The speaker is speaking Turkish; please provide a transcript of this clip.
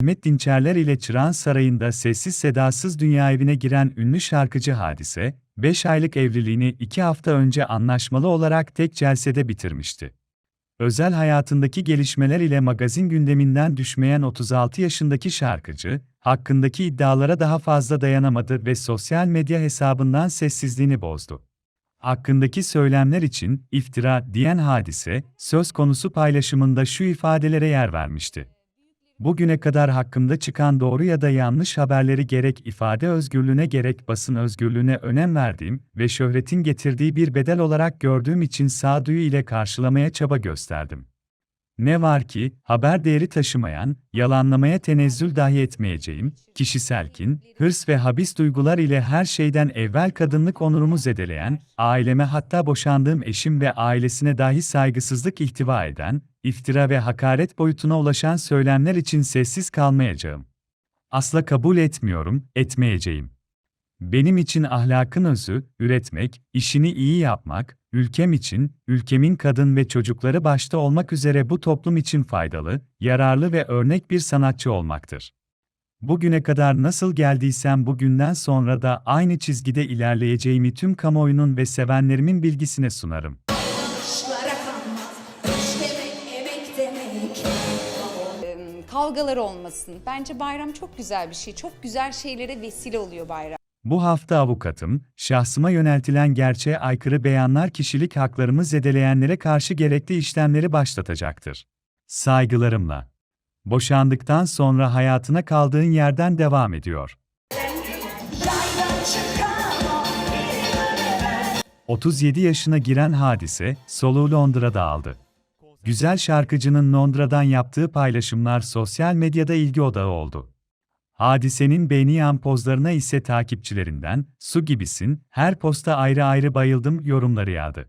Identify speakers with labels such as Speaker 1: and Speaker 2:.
Speaker 1: Mehmet Dinçerler ile Çırağan Sarayı'nda sessiz sedasız dünya evine giren ünlü şarkıcı Hadise, 5 aylık evliliğini 2 hafta önce anlaşmalı olarak tek celsede bitirmişti. Özel hayatındaki gelişmeler ile magazin gündeminden düşmeyen 36 yaşındaki şarkıcı, hakkındaki iddialara daha fazla dayanamadı ve sosyal medya hesabından sessizliğini bozdu. Hakkındaki söylemler için iftira diyen hadise, söz konusu paylaşımında şu ifadelere yer vermişti. Bugüne kadar hakkımda çıkan doğru ya da yanlış haberleri gerek ifade özgürlüğüne gerek basın özgürlüğüne önem verdiğim ve şöhretin getirdiği bir bedel olarak gördüğüm için sağduyu ile karşılamaya çaba gösterdim. Ne var ki, haber değeri taşımayan, yalanlamaya tenezzül dahi etmeyeceğim, kişisel kin, hırs ve habis duygular ile her şeyden evvel kadınlık onurumu zedeleyen, aileme hatta boşandığım eşim ve ailesine dahi saygısızlık ihtiva eden, iftira ve hakaret boyutuna ulaşan söylemler için sessiz kalmayacağım. Asla kabul etmiyorum, etmeyeceğim. Benim için ahlakın özü, üretmek, işini iyi yapmak, ülkem için, ülkemin kadın ve çocukları başta olmak üzere bu toplum için faydalı, yararlı ve örnek bir sanatçı olmaktır. Bugüne kadar nasıl geldiysem bugünden sonra da aynı çizgide ilerleyeceğimi tüm kamuoyunun ve sevenlerimin bilgisine sunarım.
Speaker 2: Kavgalar olmasın. Bence bayram çok güzel bir şey. Çok güzel şeylere vesile oluyor bayram.
Speaker 1: Bu hafta avukatım, şahsıma yöneltilen gerçeğe aykırı beyanlar kişilik haklarımı zedeleyenlere karşı gerekli işlemleri başlatacaktır. Saygılarımla. Boşandıktan sonra hayatına kaldığın yerden devam ediyor.
Speaker 3: Yaydan çıkamam.
Speaker 1: 37 yaşına giren hadise, soluğu Londra'da aldı. Güzel şarkıcının Londra'dan yaptığı paylaşımlar sosyal medyada ilgi odağı oldu. Hadisenin beğeniyen pozlarına ise takipçilerinden, su gibisin, her posta ayrı ayrı bayıldım yorumları yağdı.